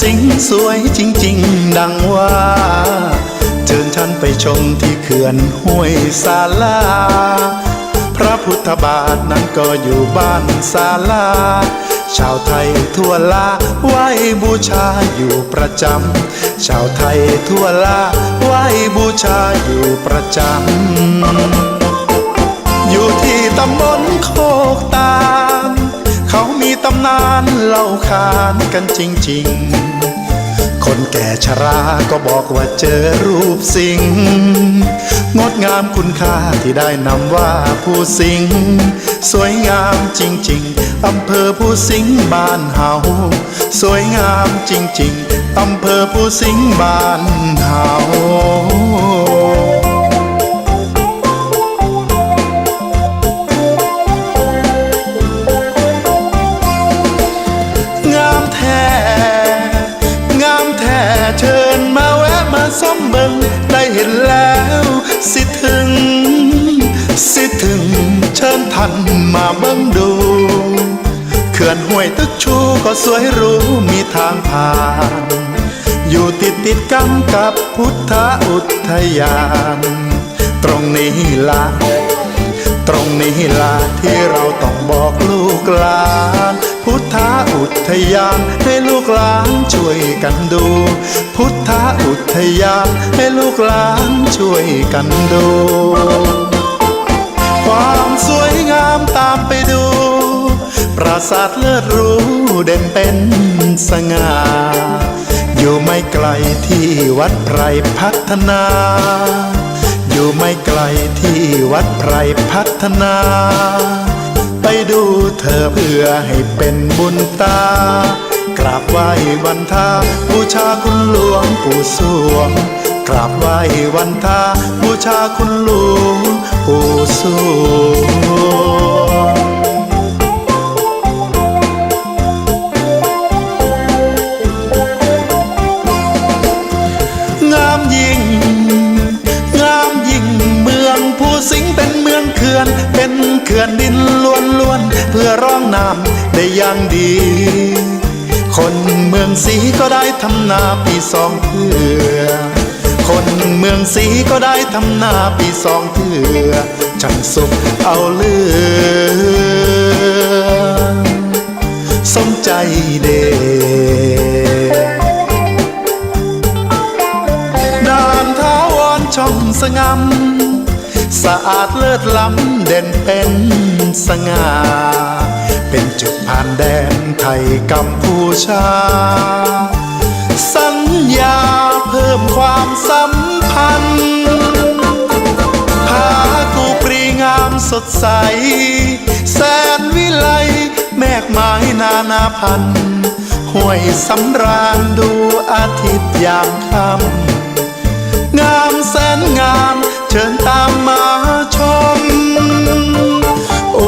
สิงสวยจริง ๆ ดังว่า เชิญท่านไปชมที่เขื่อนห้วยสาลา พระพุทธบาทนั้นก็อยู่บ้านศาลา ชาวไทยทั่วลาไหวบูชาอยู่ประจำ ชาวไทยทั่วลาไหวบูชาอยู่ประจำ อยู่ที่ตำบลโคกตา ตำนานเล่าขานกันจริง ๆ คนแก่ชราก็บอกว่าเจอรูปสิง งดงามคุณค่าที่ได้นำว่าผู้สิง สวยงามจริง ๆ อำเภอผู้สิงบ้านเฮา สวยงามจริง ๆ อำเภอผู้สิงบ้านเฮา เชิญท่านมาเบิ่งดู เขื่อนห้วยตึกชูก็สวยรู้มีทางผ่าน อยู่ติดติดกันกับพุทธอุทยาน ตรงนี้ละตรงนี้ล่ะที่เราต้องบอกลูกหลาน พุทธอุทยานให้ลูกหลานช่วยกันดู พุทธอุทยานให้ลูกหลานช่วยกันดู ความสวยงามตามไปดู ปราสาทเลิศรู้เด่นเป็นสง่า อยู่ไม่ไกลที่วัดไพรพัฒนา อยู่ไม่ไกลที่วัดไพรพัฒนา ไปดูเธอเพื่อให้เป็นบุญตากราบไหว้วันทาบูชาคุณหลวงปู่สวงกราบไหว้วันทาบูชาคุณหลวง ปู่สวงามยิ่ง งามยิ่งเมืองผู้สิงเป็นเมืองเขื่อน เป็นเขื่อนดินล้วนล้วนเพื่อร้องน้ำได้อย่างดี คนเมืองสีก็ได้ทำนาปีสองเพื่อ คนเมืองสีก็ได้ทำนาปีสองเพื่อช่างสุขเอาเลือสมใจเดด่านท้าวรช่องสงามสะอาดเลิศล้ำเด่นเป็นสง่า เป็นจุดผ่านแดนไทยกัมพูชา สัญญาเพิ่มความสั ดใส แสนวิไลแมกไม้นานาพันธุ์ห้วยสำราญดูอาทิตย์ยามค่ำงามแสนงามเชิญตามมาชม โอ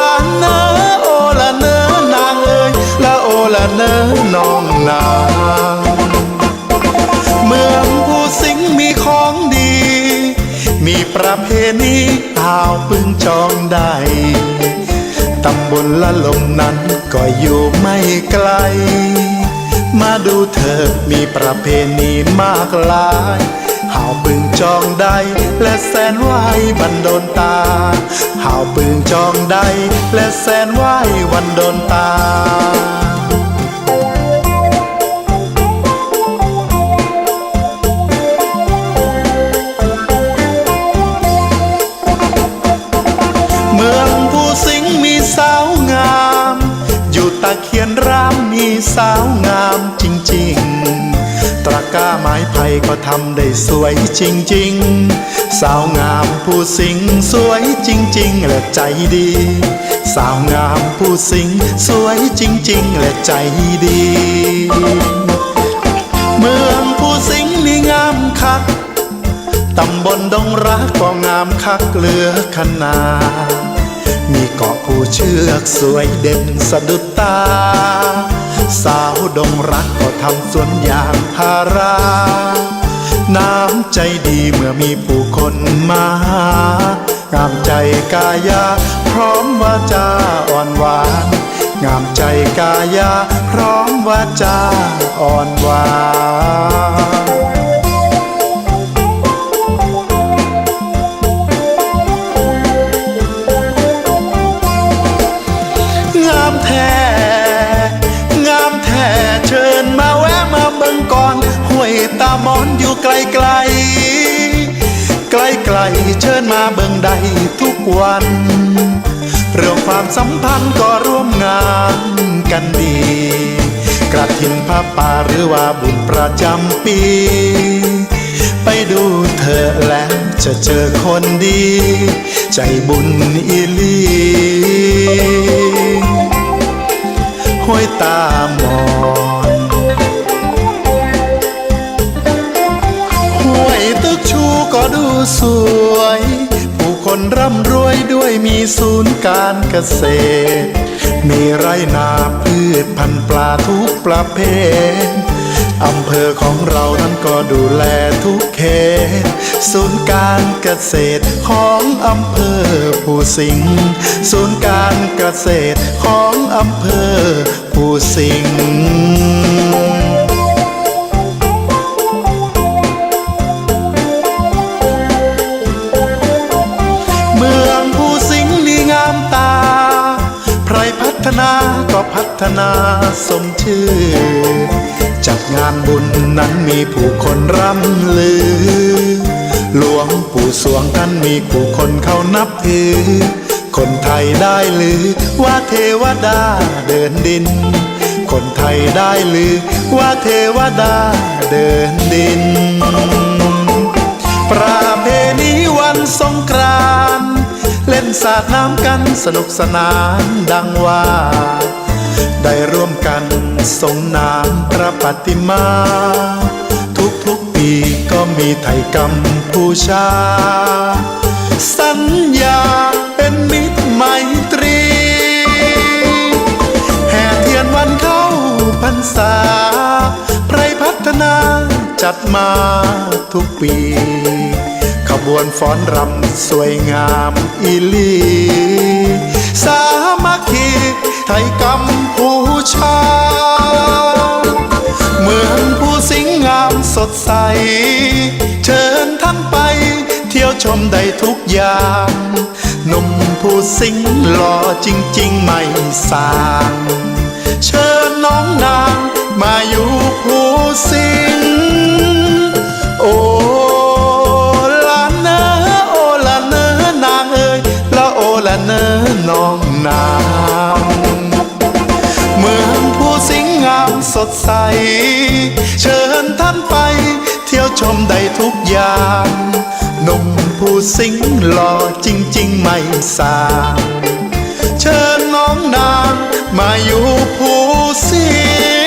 ละเนอโอละเนอนางเอ้ยละโอละเนอน้องนาง ประเพณีอ่าวปึงจองได้ ตำบลละลมนั้นก็อยู่ไม่ไกล มาดูเธอมีประเพณีมากลายห่าวปึงจองได้และแสนไหววันโดนตาห่าวปึงจองได้และแสนไหววันโดนตา สาวงามจริง ๆ ตะก้าไม้ไผ่ก็ทำได้สวยจริง ๆ สาวงามผู้สิงสวยจริง ๆ และใจดี สาวงามผู้สิงสวยจริง ๆ และใจดี เมืองผู้สิงนี่งามคักตำบลดงรักก็งามคักเหลือขนามีเกาะผู้เชือกสวยเด่นสะดุดตา สาวดงรักก็ทำสวนยางพารา น้ำใจดีเมื่อมีผู้คนมางามใจกายา พร้อมวาจาอ่อนหวาน งามใจกายา พร้อมวาจาอ่อนหวาน วัน เรื่องความสัมพันธ์ก็ร่วมงานกันดี กระถินผ้าป่าหรือว่าบุญประจำปี ไปดูเธอแล้วจะเจอคนดี ใจบุญอีลีห้วยตามอนห้วยตึกชูก็ดูสวย คนร่ำรวยด้วยมีศูนย์การเกษตร มีไรนาพืชพันปลาทุกประเภทอำเภอของเรานั้นก็ดูแลทุกเขต ศูนย์การเกษตรของอำเภอผู้สิงห์ศูนย์การเกษตรของอำเภอผู้สิงห์ ฒนาสมชื่อ จัดงานบุญนั้นมีผู้คนร่ำลือ หลวงปู่สวงท่านมีผู้คนเขานับถือ คนไทยได้ลือว่าเทวดาเดินดิน คนไทยได้ลือว่าเทวดาเดินดิน ประเพณีวันสงกรานเล่นสาดน้ำกันสนุกสนานดังว่า ได้ร่วมกันสงน้ำพระปฏิมา ทุกๆปีก็มีไทยกัมพูชา สัญญาเป็นมิตรไมตรี แห่เทียนวันเข้าพรรษาไพรพัฒนาจัดมาทุกปี ขบวนฟ้อนรำสวยงามอีลี สามัคคี ไทยกัมพูชา เมืองผู้สิงงามสดใส เชิญท่านไปเที่ยวชมได้ทุกอย่างนุ่มผู้สิงห์หล่อจริงๆไม่สาง เชิญน้องนางมาอยู่ผู้สิง ดใส เชิญท่านไป เที่ยวชมได้ทุกอย่างหนุ่มผู้สิงหล่อจริง ๆ ไม่สางเชิญน้องนางมาอยู่ผู้สิง